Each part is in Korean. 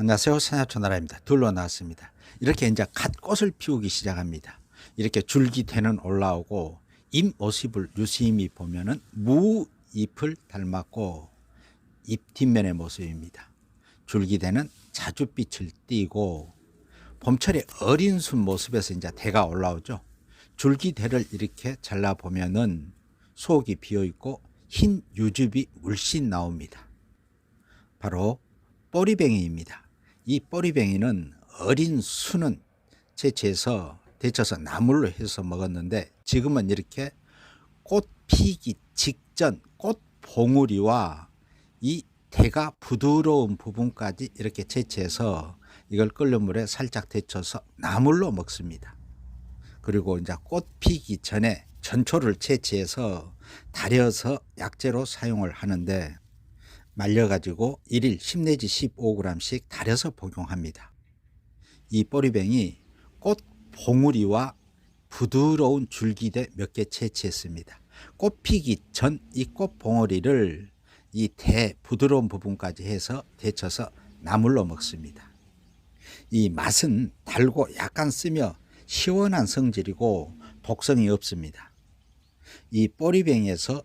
안녕하세요. 산야초나라입니다. 둘러 나왔습니다. 이렇게 이제 갓 꽃을 피우기 시작합니다. 이렇게 줄기대는 올라오고 잎 모습을 유심히 보면은 무잎을 닮았고 잎 뒷면의 모습입니다. 줄기대는 자줏빛을 띠고 봄철에 어린 순 모습에서 이제 대가 올라오죠. 줄기대를 이렇게 잘라 보면은 속이 비어 있고 흰 유즙이 물씬 나옵니다. 바로 꼬리뱅이입니다. 이 꼬리뱅이는 어린 순은 채취해서 데쳐서 나물로 해서 먹었는데 지금은 이렇게 꽃 피기 직전 꽃 봉우리와 이 대가 부드러운 부분까지 이렇게 채취해서 이걸 끓는 물에 살짝 데쳐서 나물로 먹습니다. 그리고 이제 꽃 피기 전에 전초를 채취해서 달여서 약재로 사용을 하는데 말려가지고 1일 10 내지 15g씩 달여서 복용합니다. 이 보리뱅이 꽃 봉우리와 부드러운 줄기대 몇 개 채취했습니다. 꽃 피기 전 이 꽃 봉우리를 이 대 부드러운 부분까지 해서 데쳐서 나물로 먹습니다. 이 맛은 달고 약간 쓰며 시원한 성질이고 독성이 없습니다. 이 보리뱅이에서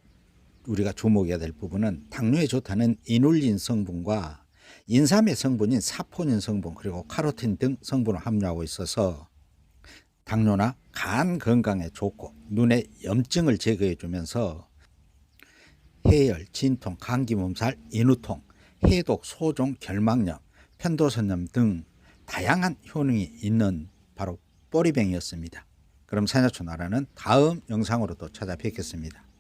우리가 주목해야 될 부분은 당뇨에 좋다는 이눌린 성분과 인삼의 성분인 사포닌 성분 그리고 카로틴 등 성분을 함유하고 있어서 당뇨나 간 건강에 좋고 눈의 염증을 제거해 주면서 해열, 진통, 감기 몸살, 인후통, 해독, 소종, 결막염, 편도선염 등 다양한 효능이 있는 바로 보리뱅이였습니다. 그럼 산야초 나라는 다음 영상으로 또 찾아뵙겠습니다.